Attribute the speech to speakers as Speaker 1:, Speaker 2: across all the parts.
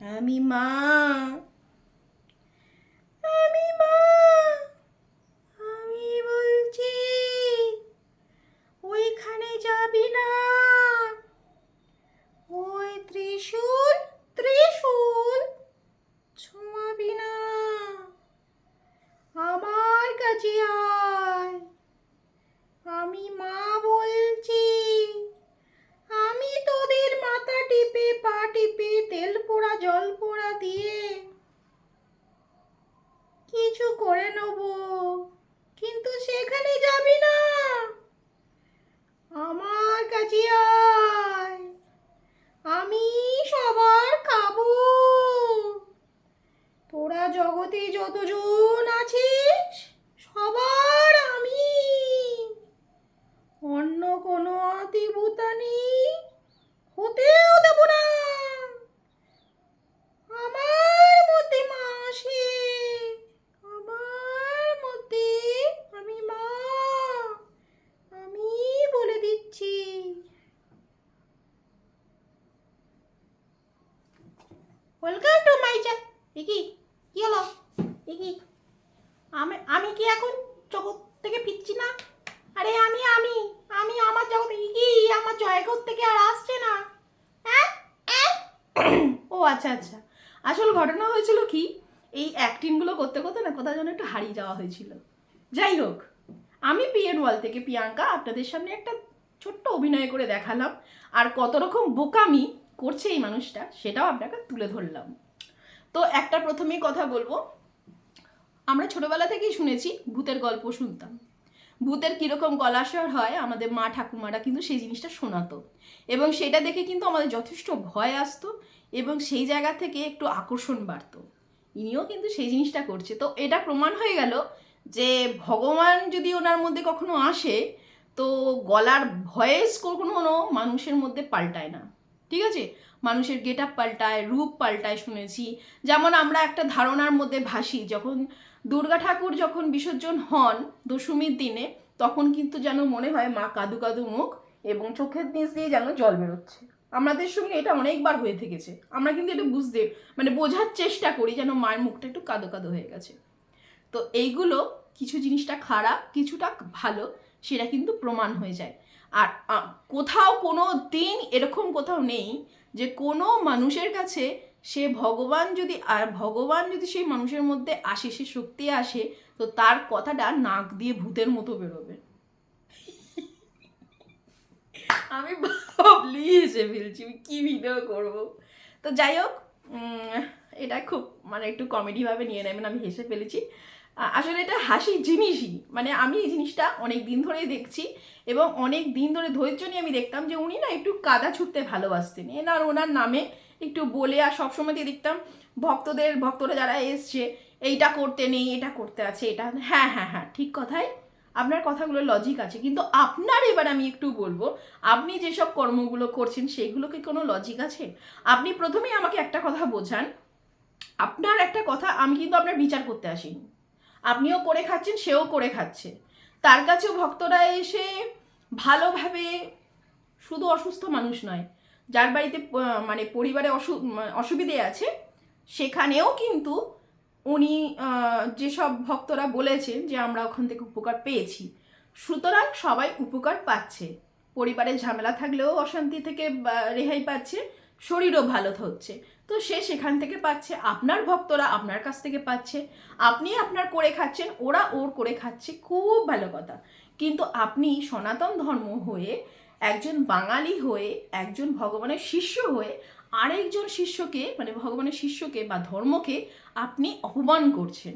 Speaker 1: আমি মা। আমি মা। আমি বলছি, ওইখানে যাবি না। ওই ত্রিশূল ত্রিশূল ছোঁয়াবি না। আমার কাছে আয় আমি মা বলছি আমি তোদের মাথা টিপে পা টিপে তেল পোড়া জল পোড়া দিয়ে কিছু করে নেব কিন্তু সেখানে যাবি না আমার কাছে আয় আমি সবার খাব তোরা জগতে যতজন আছিস, সবার আমি। অন্য কোনো আতিভূতানি হতেও দেব না। আমার মধ্যে মা আসে, আমার মধ্যে আমি মা। আমি বলে দিচ্ছি টু মাই চ্যানেল কি কি হলো এ কি আমি আমি কি এখন জগৎ থেকে ফিরছি না? আরে আমি আমি আমি আমার জগৎ, কি, আমার জয়গত থেকে আর আসছে না? হ্যাঁ? ও আচ্ছা আচ্ছা। আসল ঘটনা হয়েছিল কি? এই অ্যাক্টিংগুলো করতে করতে না কোথাও যেন একটু হারিয়ে যাওয়া হয়েছিল। যাই হোক, আমি পিএন ওয়াল থেকে প্রিয়াঙ্কা আপনাদের সামনে একটা ছোট্ট অভিনয় করে দেখালাম আর কত রকম বোকামি করছে এই মানুষটা সেটাও আপনাকে তুলে ধরলাম। তো একটা প্রথমেই কথা বলব আমরা ছোটবেলা থেকেই শুনেছি, ভূতের গল্প শুনতাম। ভূতের কীরকম গলাস্বর হয়, আমাদের মা ঠাকুমারা কিন্তু সেই জিনিসটা শোনাতো। এবং সেটা দেখে কিন্তু আমাদের যথেষ্ট ভয় আসতো এবং সেই জায়গা থেকে একটু আকর্ষণ বাড়তো। ইনিও কিন্তু সেই জিনিসটা করছে। তো এটা প্রমাণ হয়ে গেল যে ভগবান যদি ওনার মধ্যে কখনো আসে, তো গলার ভয়েস কখনো মানুষের মধ্যে পাল্টায় না। ঠিক আছে? মানুষের গেট আপ পাল্টায়, রূপ পাল্টায় শুনেছি। যেমন আমরা একটা ধারণার মধ্যে ভাসি, যখন দুর্গা ঠাকুর যখন বিসর্জন হন দশমীর দিনে, তখন কিন্তু যেন মনে হয় মা কাদু কাদু মুখ এবং চোখের নিচ দিয়ে যেন জল বেরোচ্ছে। আমাদের সঙ্গে এটা অনেকবার হয়ে থেকেছে। আমরা কিন্তু এটা বুঝতে মানে বোঝার চেষ্টা করি যেন মায়ের মুখটা একটু কাদো কাদো হয়ে গেছে। তো এইগুলো কিছু জিনিসটা খারাপ, কিছুটা ভালো, সেটা কিন্তু প্রমাণ হয়ে যায়। আর কোথাও কোনো দিন এরকম কোথাও নেই যে কোনো মানুষের কাছে সে ভগবান যদি, আর ভগবান যদি সেই মানুষের মধ্যে আসে, সে শক্তি আসে, তো তার কথাটা নাক দিয়ে ভূতের মতো বেরোবে। আমি ভাবলি এসে ফেলছি কী ভিডিও করব? তো যাই হোক এটা খুব মানে একটু কমেডিভাবে নিয়ে নেবেন, আমি হেসে ফেলেছি। আসলে এটা হাসির জিনিসই। মানে আমি এই জিনিসটা অনেক দিন ধরেই দেখছি এবং অনেক দিন ধরে ধৈর্য নিয়ে আমি দেখতাম যে উনি না একটু কাদা ছুটতে ভালোবাসতেন। এনার ওনার নামে একটু বলে আর সবসময় দিয়ে দেখতাম ভক্তদের, ভক্তরা যারা এসছে, এইটা করতে নেই, এটা করতে আছে, এটা হ্যাঁ হ্যাঁ হ্যাঁ ঠিক কথাই। আপনার কথাগুলো লজিক আছে। কিন্তু আপনার এবার আমি একটু বলব, আপনি যেসব কর্মগুলো করছেন সেগুলো কি কোনো লজিক আছে? আপনি প্রথমেই আমাকে একটা কথা বোঝান। আপনার একটা কথা আমি কিন্তু আপনার বিচার করতে আসিনি। আপনিও করে খাচ্ছেন, সেও করে খাচ্ছে। তার কাছেও ভক্তরা এসে ভালোভাবে শুধু অসুস্থ মানুষ নয়, যার বাড়িতে মানে পরিবারে অসু অসুবিধে আছে, সেখানেও কিন্তু উনি যেসব ভক্তরা বলেছেন যে আমরা ওখান থেকে উপকার পেয়েছি, সুতরাং সবাই উপকার পাচ্ছে। পরিবারে ঝামেলা থাকলেও অশান্তি থেকে রেহাই পাচ্ছে শরীরও ভালো হচ্ছে তো সে সেখান থেকে পাচ্ছে, আপনার ভক্তরা আপনার কাছ থেকে পাচ্ছে, আপনি আপনার করে খাচ্ছেন, ওরা ওর করে খাচ্ছে, খুব ভালো কথা। কিন্তু আপনি সনাতন ধর্ম হয়ে, একজন বাঙালি হয়ে, একজন ভগবানের শিষ্য হয়ে, আরেকজন শিষ্যকে মানে ভগবানের শিষ্যকে বা ধর্মকে আপনি অপমান করছেন।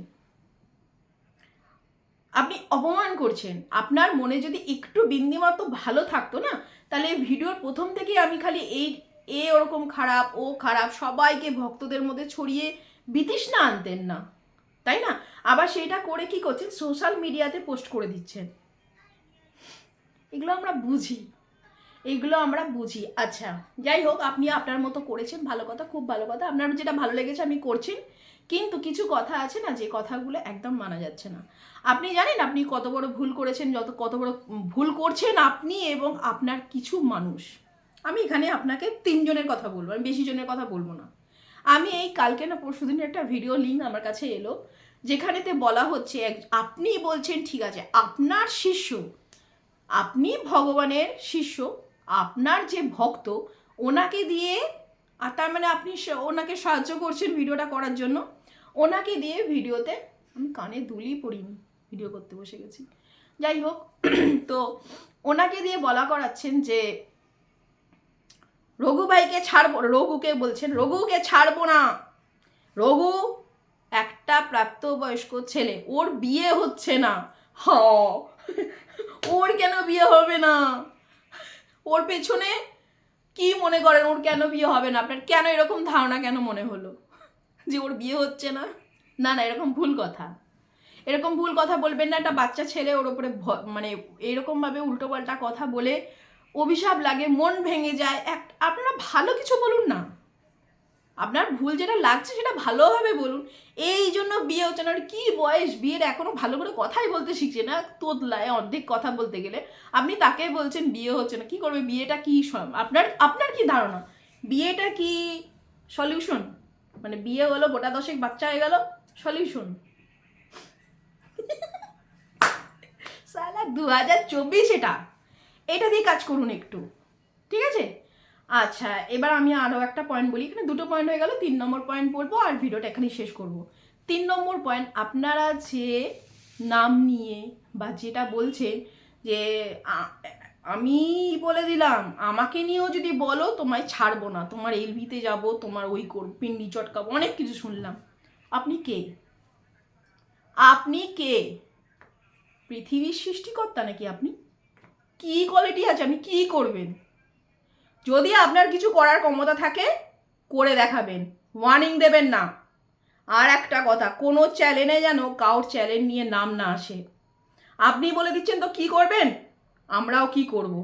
Speaker 1: আপনি অপমান করছেন। আপনার মনে যদি একটু বিন্দিমাত্র ভালো থাকতো না, তাহলে ভিডিওর প্রথম থেকেই আমি খালি এই এ ওরকম খারাপ, ও খারাপ, সবাইকে ভক্তদের মধ্যে ছড়িয়ে বিতৃষ্ণা আনতেন না, তাই না? আবার সেটা করে কি করছেন? সোশ্যাল মিডিয়াতে পোস্ট করে দিচ্ছেন। এগুলো আমরা বুঝি। এগুলো আমরা বুঝি। আচ্ছা যাই হোক, আপনি আপনার মতো করেছেন। ভালো কথা, খুব ভালো কথা। আপনার যেটা ভালো লেগেছে আপনি করছেন কিন্তু কিছু কথা আছে না, যে কথাগুলো একদম মানা যাচ্ছে না। আপনি জানেন, আপনি কত বড় ভুল করেছেন, যত, কত বড় ভুল করছেন আপনি এবং আপনার কিছু মানুষ। আমি এখানে আপনাকে তিনজনের কথা বলব, আমি বেশি জনের কথা বলব না।
Speaker 2: আমি এই কালকে না পরশু দিনের একটা ভিডিও লিঙ্ক আমার কাছে এলো, যেখানেতে বলা হচ্ছে আপনি বলছেন, ঠিক আছে, আপনার শিষ্য, আপনি ভগবানের শিষ্য, আপনার যে ভক্ত, ওনাকে দিয়ে, আর তার মানে আপনি ওনাকে সাহায্য করছেন ভিডিওটা করার জন্য, ওনাকে দিয়ে ভিডিওতে আমি কানে দুলি পড়িনি ভিডিও করতে বসে গেছি। যাই হোক, তো, ওনাকে দিয়ে বলা করাচ্ছেন যে রঘু ভাইকে ছাড়বো, রঘুকে বলছেন, রঘুকে ছাড়বো না। রঘু একটা প্রাপ্তবয়স্ক ছেলে, ওর বিয়ে হচ্ছে না। হ, ওর কেন বিয়ে হবে না? ওর পেছনে কি মনে করেন, ওর কেন বিয়ে হবে না? আপনার কেন এরকম ধারণা কেন মনে হলো? যে ওর বিয়ে হচ্ছে না? না না, এরকম ভুল কথা। এরকম ভুল কথা বলবেন না, একটা বাচ্চা ছেলে ওর ওপরে মানে এরকমভাবে উল্টোপাল্টা কথা বলে অভিশাপ লাগে, মন ভেঙে যায়। এক আপনারা ভালো কিছু বলুন না। আপনার ভুল যেটা লাগছে সেটা ভালোভাবে বলুন। এই জন্য বিয়ে হচ্ছে না। কী বয়স? বিয়ের এখনও ভালো করে কথাই বলতে শিখছে না। তোতলায় অর্ধেক কথা বলতে গেলে। আপনি তাকে বলছেন, বিয়ে হচ্ছে না। কি করবে? বিয়েটা কি আপনার আপনার কি ধারণা? বিয়েটা কি সলিউশন মানে বিয়ে হলো, গোটা দশেক বাচ্চা হয়ে গেল সলিউশন সালা দু হাজার চব্বিশ এটা। এটা দিয়ে কাজ করুন একটু। ঠিক আছে? আচ্ছা এবার আমি আরও একটা পয়েন্ট বলি। এখানে দুটো পয়েন্ট হয়ে গেল, তিন নম্বর পয়েন্ট বলব আর ভিডিওটা এখানেই শেষ করব। তিন নম্বর পয়েন্ট আপনারা যে নাম নিয়ে বা যেটা বলছেন যে আমি বলে দিলাম, আমাকে নিয়েও যদি বলো, তোমায় ছাড়বো না। তোমার এলভিতে যাব, তোমার ওই করব পিন্ডি চটকাবো, অনেক কিছু শুনলাম। আপনি কে? আপনি কে? পৃথিবীর সৃষ্টিকর্তা নাকি আপনি? কি কোয়ালিটি আছে, আপনি কি করবেন? যদি আপনার কিছু করার ক্ষমতা থাকে, করে দেখাবেন। ওয়ার্নিং দেবেন না। আর একটা কথা, কোনো চ্যানেলে যেন কাউর চ্যানেল নিয়ে নাম না আসে। আপনি বলে দিচ্ছেন, তো কি করবেন? আমরাও কি করব।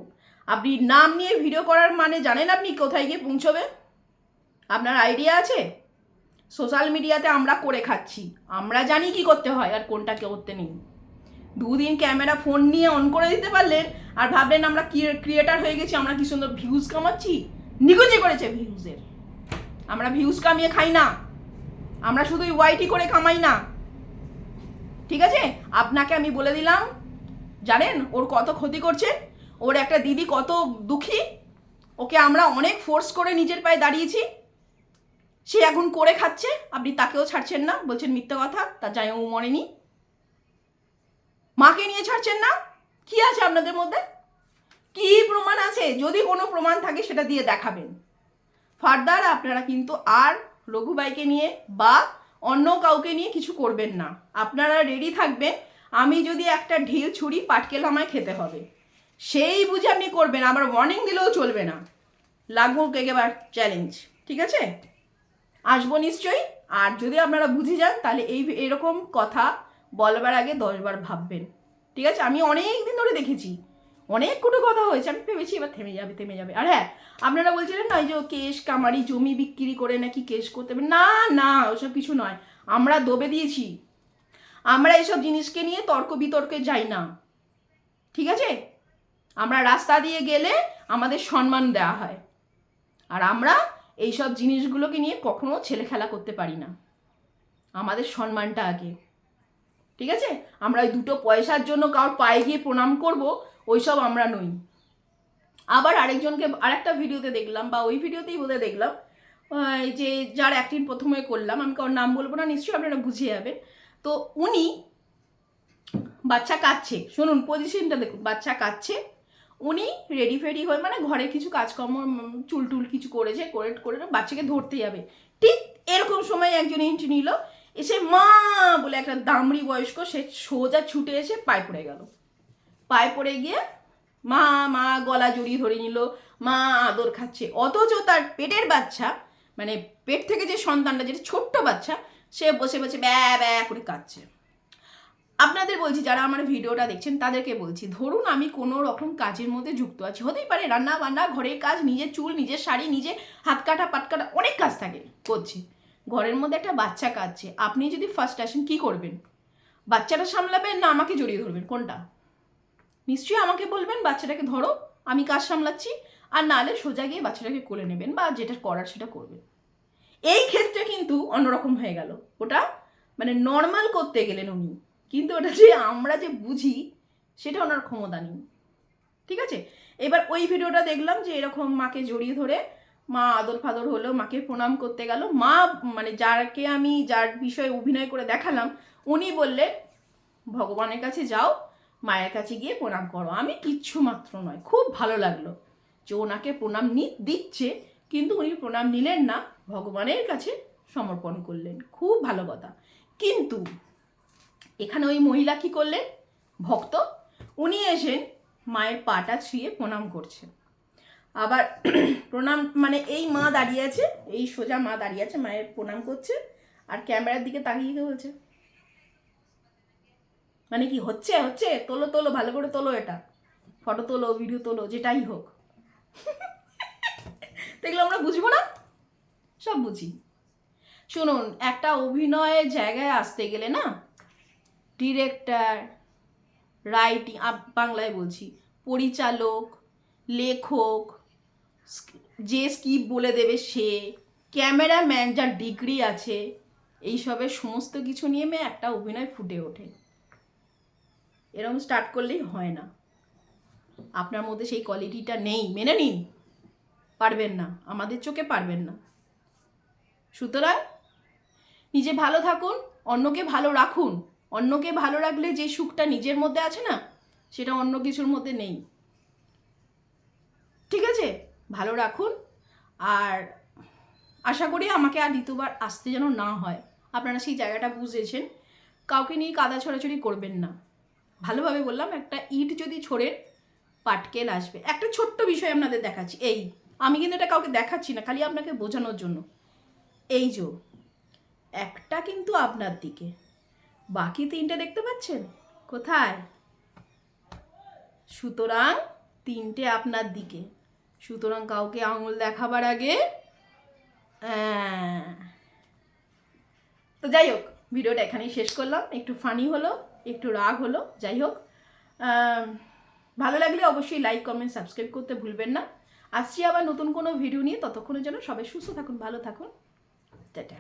Speaker 2: আপনি নাম নিয়ে ভিডিও করার মানে জানেন আপনি কোথায় গিয়ে পৌঁছবে? আপনার আইডিয়া আছে? সোশ্যাল মিডিয়াতে আমরা করে খাচ্ছি। আমরা জানি কি করতে হয় আর কোনটা করতে নেই। দুদিন ক্যামেরা ফোন নিয়ে অন করে দিতে পারলেন আর ভাবলেন আমরা ক্রিয়েটার হয়ে গেছি, আমরা কি সুন্দর ভিউজ কামাচ্ছি? নিকুচি করেছে ভিউজের আমরা ভিউজ কামিয়ে খাই না। আমরা শুধুই ওয়াইটি করে কামাই না। ঠিক আছে? আপনাকে আমি বলে দিলাম, জানেন, ওর কত ক্ষতি করছে, ওর একটা দিদি কত দুঃখী, ওকে আমরা অনেক ফোর্স করে নিজের পায়ে দাঁড়িয়েছি। সে এখন করে খাচ্ছে, আপনি তাকেও ছাড়ছেন না, বলছেন মিথ্যা কথা তার জায়গাও মরেনি। মাকে না? কি আছে আপনাদের মধ্যে? কি প্রমাণ আছে? যদি কোনো প্রমাণ থাকে, সেটা দিয়ে দেখাবেন। ফার্দার, আপনারা কিন্তু আর রঘুবাইকে নিয়ে বা অন্য কাউকে নিয়ে কিছু করবেন না। আপনারা রেডি থাকবেন, আমি যদি একটা ঢিল ছুরি পাটকেল আমায় খেতে হবে। সেই বুঝে আপনি করবেন, আবার ওয়ার্নিং দিলেও চলবে না। লাগবো একেবার চ্যালেঞ্জ ঠিক আছে? আসব নিশ্চয়ই। আর যদি আপনারা বুঝে যান, তাহলে এই, এরকম কথা বলবার আগে দশবার ভাববেন। ঠিক আছে? আমি অনেক দিন ধরে দেখেছি। অনেক কোনো কথা হয়েছে। আমি ভেবেছি এবার থেমে যাবে থেমে যাবে। আর হ্যাঁ আপনারা বলছিলেন না ওই যে কেশ, কামারি, জমি বিক্রি করে নাকি কেশ করতে হবে? না না, ওসব কিছু নয়। আমরা দবে দিয়েছি। আমরা এসব জিনিসকে নিয়ে তর্ক বিতর্কে যাই না। ঠিক আছে? আমরা রাস্তা দিয়ে গেলে আমাদের সম্মান দেওয়া হয়। আর আমরা এইসব জিনিসগুলোকে নিয়ে কখনো ছেলে খেলা করতে পারি না। আমাদের সম্মানটা আগে। ঠিক আছে? আমরা ওই দুটো পয়সার জন্য কারোর পায়ে গিয়ে প্রণাম করব ওই সব আমরা নই। আবার আরেকজনকে, আরেকটা ভিডিওতে দেখলাম, বা ওই ভিডিওতেই বোধহয় দেখলাম যে যার অ্যাক্টিং প্রথমে করলাম, আমি কারোর নাম বলব না, নিশ্চয়ই আপনারা বুঝে যাবেন। তো উনি বাচ্চা কাচ্ছে, শুনুন পজিশনটা দেখুন, বাচ্চা কাচ্ছে, উনি রেডি ফেডি হয়ে মানে ঘরে কিছু কাজকর্ম চুল টুল কিছু করেছে, করে করে বাচ্চাকে ধরতে যাবে। ঠিক এরকম সময় একজন এন্ট্রি নিল এসে মা বলে একটা দামড়ি বয়স্ক, সে সোজা ছুটে এসে পায়ে পড়ে গেল। পায়ে পড়ে গিয়ে মা মা গলা জড়িয়ে ধরে নিল। মা আদর খাচ্ছে। অথচ তার পেটের বাচ্চা মানে পেট থেকে যে সন্তানটা যেটা ছোট্ট বাচ্চা, সে বসে বসে ব্যা ব্যা করে কাঁদছে। আপনাদের বলছি, যারা আমার ভিডিওটা দেখছেন, তাদেরকে বলছি, ধরুন আমি কোনো রকম কাজের মধ্যে যুক্ত আছি। হতেই পারে রান্না বান্না ঘরের কাজ, নিজের চুল, নিজের শাড়ি, নিজে হাত কাটা, পাট কাটা, অনেক কাজ থাকে, করছি। ঘরের মধ্যে একটা বাচ্চা কাঁদছে। আপনি যদি ফার্স্ট আসেন, কি করবেন? বাচ্চাটা সামলাবেন না আমাকে জড়িয়ে ধরবেন? কোনটা? নিশ্চয়ই আমাকে বলবেন, বাচ্চাটাকে ধরো, আমি কাজ সামলাচ্ছি, আর নাহলে সোজা গিয়ে বাচ্চাটাকে কোলে নেবেন বা যেটা করার সেটা করবেন। এই ক্ষেত্রে কিন্তু অন্যরকম হয়ে গেল। ওটা মানে নর্মাল করতে গেলেন উনি। কিন্তু ওটা যে আমরা যে বুঝি, সেটা ওনার ক্ষমতা নেই। ঠিক আছে? এবার ওই ভিডিওটা দেখলাম যে এরকম মাকে জড়িয়ে ধরে মা আদর ফাদর হলো মাকে প্রণাম করতে গেল। মা মানে যারকে আমি যার বিষয়ে অভিনয় করে দেখালাম, উনি বললেন, ভগবানের কাছে যাও, মায়ের কাছে গিয়ে প্রণাম করো। আমি কিচ্ছু মাত্র নয়, খুব ভালো লাগল যে ওনাকে প্রণাম নি দিচ্ছে, কিন্তু উনি প্রণাম নিলেন না, ভগবানের কাছে সমর্পণ করলেন। খুব ভালো কথা। কিন্তু এখানে ওই মহিলা কি করলেন? ভক্ত, উনি এসেন মায়ের পাটা ছুঁয়ে প্রণাম করছেন। আবার প্রণাম মানে এই মা দাঁড়িয়ে আছে, এই সোজা মা দাঁড়িয়ে আছে, মায়ের প্রণাম করছে, আর ক্যামেরার দিকে তাকিয়ে বলছে? মানে কি হচ্ছে হচ্ছে? তোলো তোলো, ভালো করে তোলো এটা। ফটো তোলো ভিডিও তোলো, যেটাই হোক। দেখলে আমরা বুঝব না? সব বুঝি। শুনুন, একটা অভিনয়ের জায়গায় আসতে গেলে না ডিরেক্টর রাইটিং বাংলায় বলছি, পরিচালক, লেখক যে স্কিপ বলে দেবে সে, ক্যামেরাম্যান যার ডিগ্রি আছে, এইসবের সমস্ত কিছু নিয়ে মেয়ে একটা অভিনয় ফুটে ওঠে। এরকম স্টার্ট করলেই হয় না। আপনার মধ্যে সেই কোয়ালিটিটা নেই, মেনে নিন। পারবেন না, আমাদের চোখে পারবেন না। সুতরাং নিজে ভালো থাকুন, অন্যকে ভালো রাখুন। অন্যকে ভালো রাখলে যে সুখটা নিজের মধ্যে আছে না, সেটা অন্য কিছুর মধ্যে নেই। ঠিক আছে? ভালো রাখুন। আর আশা করি আমাকে আর দ্বিতীয়বার আসতে যেন না হয়। আপনারা সেই জায়গাটা বুঝেছেন। কাউকে নিয়ে কাদা ছড়াছড়ি করবেন না। ভালোভাবে বললাম, একটা ইট যদি ছোড়েন পাটকেল আসবে। একটা ছোট্ট বিষয় আপনাদের দেখাচ্ছি। এই, আমি কিন্তু এটা কাউকে দেখাচ্ছি না, খালি আপনাকে বোঝানোর জন্য। এই যে, একটা কিন্তু আপনার দিকে। বাকি তিনটে দেখতে পাচ্ছেন? কোথায়? সুতরাং তিনটে আপনার দিকে। সুতরাং কাউকে আঙুল দেখাবার আগে তো যাই হোক, ভিডিওটা এখানেই শেষ করলাম। একটু ফানি হলো, একটু রাগ হলো, যাই হোক। ভালো লাগলে অবশ্যই লাইক কমেন্ট সাবস্ক্রাইব করতে ভুলবেন না। আসছি আবার নতুন কোনো ভিডিও নিয়ে। ততক্ষণের জন্য সবাই সুস্থ থাকুন, ভালো থাকুন। টাটা।